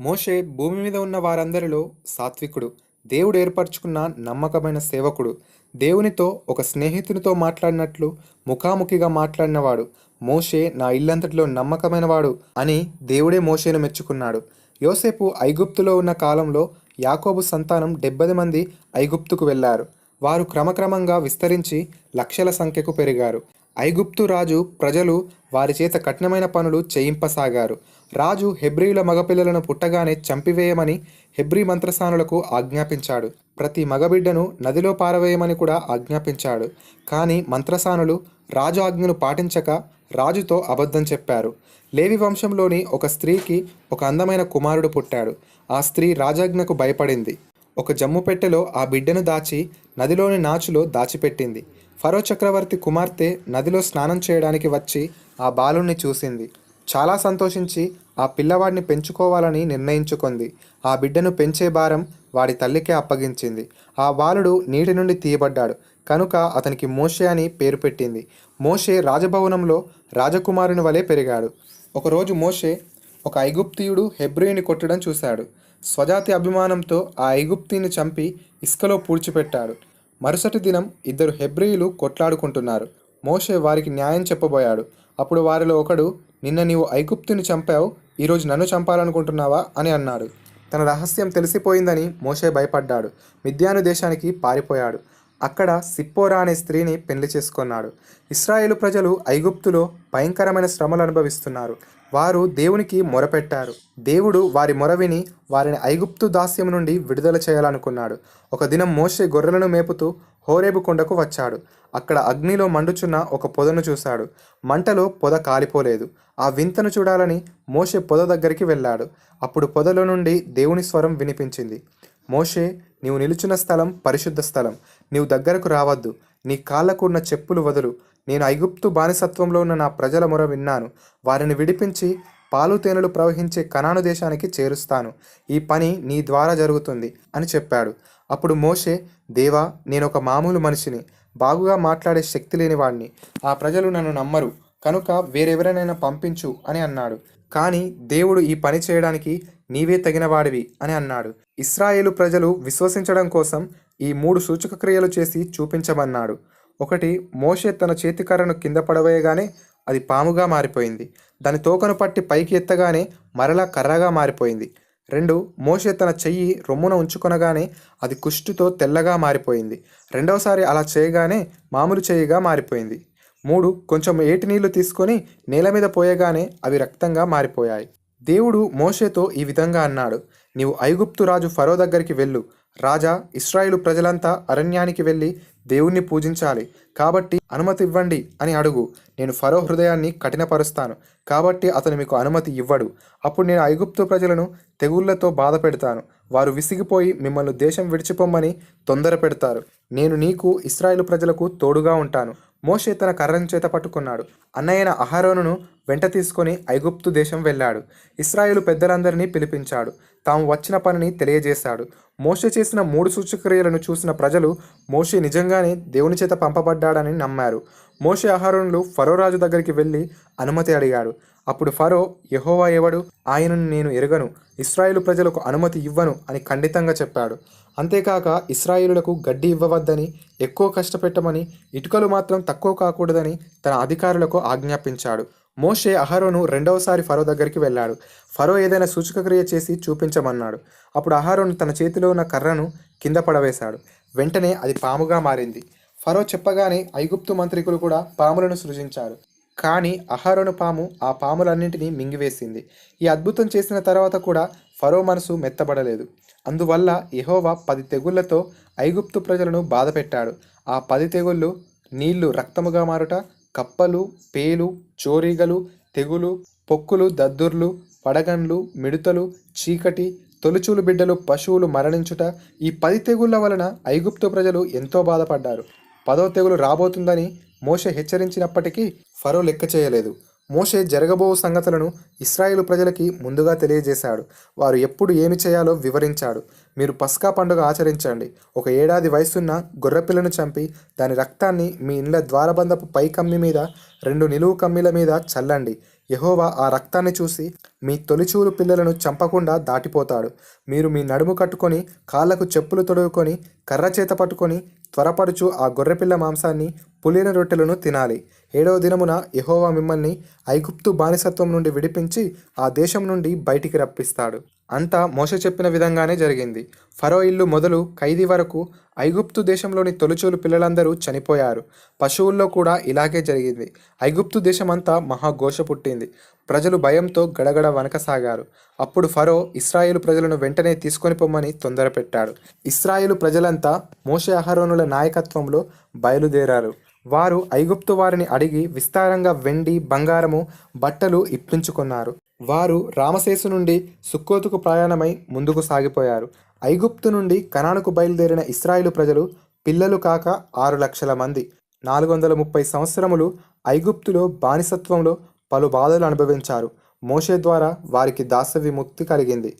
మోషే భూమి మీద ఉన్న వారందరిలో సాత్వికుడు. దేవుడు ఏర్పరచుకున్న నమ్మకమైన సేవకుడు. దేవునితో ఒక స్నేహితునితో మాట్లాడినట్లు ముఖాముఖిగా మాట్లాడినవాడు. మోషే నా ఇల్లంతటిలో నమ్మకమైనవాడు అని దేవుడే మోషేను మెచ్చుకున్నాడు. యోసేపు ఐగుప్తులో ఉన్న కాలంలో యాకోబు సంతానం డెబ్బై మంది ఐగుప్తుకు వెళ్ళారు. వారు క్రమక్రమంగా విస్తరించి లక్షల సంఖ్యకు పెరిగారు. ఐగుప్తు రాజు ప్రజలు వారి చేత కఠినమైన పనులు చేయింపసాగారు. రాజు హెబ్రియుల మగపిల్లలను పుట్టగానే చంపివేయమని హెబ్రీ మంత్రసానులకు ఆజ్ఞాపించాడు. ప్రతి మగబిడ్డను నదిలో పారవేయమని కూడా ఆజ్ఞాపించాడు. కానీ మంత్రసానులు రాజు ఆజ్ఞను పాటించక రాజుతో అబద్ధం చెప్పారు. లేవి వంశంలోని ఒక స్త్రీకి ఒక అందమైన కుమారుడు పుట్టాడు. ఆ స్త్రీ రాజాజ్ఞకు భయపడింది. ఒక జమ్ము పెట్టెలో ఆ బిడ్డను దాచి నదిలోని నాచులో దాచిపెట్టింది. ఫరో చక్రవర్తి కుమార్తె నదిలో స్నానం చేయడానికి వచ్చి ఆ బాలుణ్ణి చూసింది. చాలా సంతోషించి ఆ పిల్లవాడిని పెంచుకోవాలని నిర్ణయించుకుంది. ఆ బిడ్డను పెంచే భారం వాడి తల్లికే అప్పగించింది. ఆ బాలుడు నీటి నుండి తీయబడ్డాడు. కనుక అతనికి మోషే అని పేరు పెట్టింది. మోషే రాజభవనంలో రాజకుమారుని వలె పెరిగాడు. ఒకరోజు మోషే ఒక ఐగుప్తీయుడు హెబ్రియుని కొట్టడం చూశాడు. స్వజాతి అభిమానంతో ఆ ఐగుప్తిని చంపి ఇసుకలో పూడ్చిపెట్టాడు. మరుసటి దినం ఇద్దరు హెబ్రియులు కొట్లాడుకుంటున్నారు. మోషే వారికి న్యాయం చెప్పబోయాడు. అప్పుడు వారిలో ఒకడు నిన్న నీవు ఐగుప్తుని చంపావు ఈరోజు నన్ను చంపాలనుకుంటున్నావా? అని అన్నాడు. తన రహస్యం తెలిసిపోయిందని మోషే భయపడ్డాడు. మిద్యాను దేశానికి పారిపోయాడు. అక్కడ సిప్పోరా అనే స్త్రీని పెళ్ళి చేసుకున్నాడు. ఇస్రాయేలు ప్రజలు ఐగుప్తులో భయంకరమైన శ్రమలు అనుభవిస్తున్నారు. వారు దేవునికి మొరపెట్టారు. దేవుడు వారి మొర విని వారిని ఐగుప్తు దాస్యం నుండి విడుదల చేయాలనుకున్నాడు. ఒక దినం మోషే గొర్రెలను మేపుతూ హోరేబు కొండకు వచ్చాడు. అక్కడ అగ్నిలో మండుచున్న ఒక పొదను చూశాడు. మంటలో పొద కాలిపోలేదు. ఆ వింతను చూడాలని మోషే పొద దగ్గరికి వెళ్ళాడు. అప్పుడు పొదలో నుండి దేవుని స్వరం వినిపించింది. మోషే నీవు నిలుచున్న స్థలం పరిశుద్ధ స్థలం. నీవు దగ్గరకు రావద్దు. నీ కాళ్ళకు ఉన్న చెప్పులు వదులు. నేను ఐగుప్తు బానిసత్వంలో ఉన్న నా ప్రజల మొర విన్నాను. వారిని విడిపించి పాలు తేనెలు ప్రవహించే కనాను దేశానికి చేరుస్తాను. ఈ పని నీ ద్వారా జరుగుతుంది అని చెప్పాడు. అప్పుడు మోషే దేవా నేను ఒక మామూలు మనిషిని. బాగుగా మాట్లాడే శక్తి లేనివాడిని ఆ ప్రజలు నన్ను నమ్మరు. కనుక వేరెవరైనా పంపించు అని అన్నాడు. కానీ దేవుడు ఈ పని చేయడానికి నీవే తగినవాడివి అని అన్నాడు. ఇస్రాయేలు ప్రజలు విశ్వసించడం కోసం ఈ మూడు సూచక క్రియలు చేసి చూపించమన్నాడు. ఒకటి మోషే తన చేతికర్రను కింద పడవేయగానే అది పాముగా మారిపోయింది. దాని తోకను పట్టి పైకి ఎత్తగానే మరలా కర్రగా మారిపోయింది. రెండు మోషే తన చెయ్యి రొమ్మున ఉంచుకొనగానే అది కుష్టుతో తెల్లగా మారిపోయింది. రెండవసారి అలా చేయగానే మామూలు చెయ్యిగా మారిపోయింది. మూడు కొంచెం ఏటి నీళ్ళు తీసుకొని నేల మీద పోయగానే అవి రక్తంగా మారిపోయాయి. దేవుడు మోషేతో ఈ విధంగా అన్నాడు నీవు ఐగుప్తు రాజు ఫరో దగ్గరికి వెళ్ళు. రాజా ఇస్రాయిలు ప్రజలంతా అరణ్యానికి వెళ్ళి దేవుణ్ణి పూజించాలి. కాబట్టి అనుమతి ఇవ్వండి అని అడుగు. నేను ఫరో హృదయాన్ని కఠినపరుస్తాను. కాబట్టి అతను మీకు అనుమతి ఇవ్వడు. అప్పుడు నేను ఐగుప్తు ప్రజలను తెగుళ్ళతో బాధ పెడతాను. వారు విసిగిపోయి మిమ్మల్ని దేశం విడిచిపోమ్మని తొందర పెడతారు. నేను నీకు ఇస్రాయేలు ప్రజలకు తోడుగా ఉంటాను. మోషే తన కర్రను చేత పట్టుకున్నాడు. అన్నయ్యన అహరోనును వెంట తీసుకొని ఐగుప్తు దేశం వెళ్ళాడు. ఇస్రాయేలు పెద్దలందరినీ పిలిపించాడు. తాము వచ్చిన పనిని తెలియజేశాడు. మోషే చేసిన మూడు సూచక్రియలను చూసిన ప్రజలు మోషే నిజంగానే దేవుని చేత పంపబడ్డాడని నమ్మారు. మోషే అహరోనులు ఫరో రాజు దగ్గరికి వెళ్ళి అనుమతి అడిగాడు. అప్పుడు ఫరో యహోవా ఎవడు? ఆయనను నేను ఎరగను. ఇస్రాయేలు ప్రజలకు అనుమతి ఇవ్వను అని ఖండితంగా చెప్పాడు. అంతేకాక ఇస్రాయేలులకు గడ్డి ఇవ్వవద్దని ఎక్కువ కష్టపెట్టమని ఇటుకలు మాత్రం తక్కువ కాకూడదని తన అధికారులకు ఆజ్ఞాపించాడు. మోషే అహరోను రెండవసారి ఫరో దగ్గరికి వెళ్ళాడు. ఫరో ఏదైనా సూచకక్రియ చేసి చూపించమన్నాడు. అప్పుడు అహరోను తన చేతిలో ఉన్న కర్రను కింద పడవేశాడు. వెంటనే అది పాముగా మారింది. ఫరో చెప్పగానే ఐగుప్తు మంత్రికులు కూడా పాములను సృజించారు. కానీ అహరోను పాము ఆ పాములన్నింటినీ మింగివేసింది. ఈ అద్భుతం చేసిన తర్వాత కూడా ఫరో మనసు మెత్తబడలేదు. అందువల్ల ఎహోవా పది తెగుళ్ళతో ఐగుప్తు ప్రజలను బాధపెట్టాడు. ఆ పది తెగుళ్ళు నీళ్ళు రక్తముగా మారుట కప్పలు పేలు చోరీగలు తెగులు పొక్కులు దద్దుర్లు పడగండ్లు మిడుతలు చీకటి తొలుచూలు బిడ్డలు పశువులు మరణించుట ఈ పది తెగుళ్ళ వలన ఐగుప్తు ప్రజలు ఎంతో బాధపడ్డారు. పదో తెగులు రాబోతుందని మోషే హెచ్చరించినప్పటికీ ఫరో లెక్క చేయలేదు. మోషే జరగబో సంగతులను ఇస్రాయేలు ప్రజలకి ముందుగా తెలియజేశాడు. వారు ఎప్పుడు ఏమి చేయాలో వివరించాడు. మీరు పస్కా పండుగ ఆచరించండి. ఒక ఏడాది వయసున్న గొర్రెపిల్లను చంపి దాని రక్తాన్ని మీ ఇండ్ల ద్వారబంధపు పై కమ్మి మీద రెండు నిలువు కమ్మిల మీద చల్లండి. యహోవా ఆ రక్తాన్ని చూసి మీ తొలిచూలు పిల్లలను చంపకుండా దాటిపోతాడు. మీరు మీ నడుము కట్టుకొని కాళ్ళకు చెప్పులు తొడుగుకొని కర్ర చేత పట్టుకొని త్వరపడుచు ఆ గొర్రెపిల్ల మాంసాన్ని పులిన రొట్టెలను తినాలి. ఏడవ దినమున యహోవా మిమ్మల్ని ఐగుప్తు బానిసత్వం నుండి విడిపించి ఆ దేశం నుండి బయటికి రప్పిస్తాడు. అంతా మోస చెప్పిన విధంగానే జరిగింది. ఫరో ఇల్లు మొదలు ఖైదీ వరకు ఐగుప్తు దేశంలోని తొలిచూలు పిల్లలందరూ చనిపోయారు. పశువుల్లో కూడా ఇలాగే జరిగింది. ఐగుప్తు దేశమంతా మహాఘోష పుట్టింది. ప్రజలు భయంతో గడగడ వనకసాగారు. అప్పుడు ఫరో ఇస్రాయేలు ప్రజలను వెంటనే తీసుకొని పొమ్మని తొందరపెట్టాడు. ఇస్రాయేలు ప్రజలంతా మోషే అహరోనుల నాయకత్వంలో బయలుదేరారు. వారు ఐగుప్తు వారిని అడిగి విస్తారంగా వెండి బంగారము బట్టలు ఇప్పించుకున్నారు. వారు రామశేసు నుండి సుక్కోతుకు ప్రయాణమై ముందుకు సాగిపోయారు. ఐగుప్తు నుండి కనానుకు బయలుదేరిన ఇస్రాయిలు ప్రజలు పిల్లలు కాక ఆరు లక్షల మంది. నాలుగు వందల ముప్పై సంవత్సరములు ఐగుప్తులో బానిసత్వంలో పలు బాధలు అనుభవించారు. మోషే ద్వారా వారికి దాస విముక్తి కలిగింది.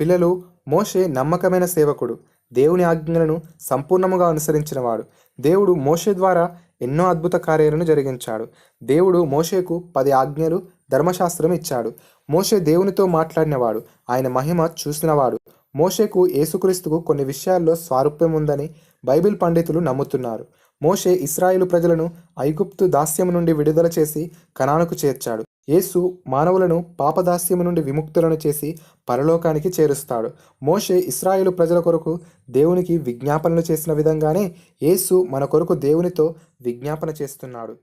పిల్లలు మోషే నమ్మకమైన సేవకుడు. దేవుని ఆజ్ఞలను సంపూర్ణముగా అనుసరించినవాడు. దేవుడు మోషే ద్వారా ఎన్నో అద్భుత కార్యాలను జరిగించాడు. దేవుడు మోషేకు పది ఆజ్ఞలు ధర్మశాస్త్రం ఇచ్చాడు. మోషే దేవునితో మాట్లాడినవాడు. ఆయన మహిమ చూసినవాడు. మోషేకు యేసుక్రీస్తుకు కొన్ని విషయాల్లో స్వారూప్యం ఉందని బైబిల్ పండితులు నమ్ముతున్నారు. మోషే ఇస్రాయేలు ప్రజలను ఐగుప్తు దాస్యం నుండి విడుదల చేసి కనానుకు చేర్చాడు. యేసు మానవులను పాపదాస్యము నుండి విముక్తులను చేసి పరలోకానికి చేరుస్తాడు. మోషే ఇస్రాయేలు ప్రజల కొరకు దేవునికి విజ్ఞాపనలు చేసిన విధంగానే యేసు మన కొరకు దేవునితో విజ్ఞాపన చేస్తున్నాడు.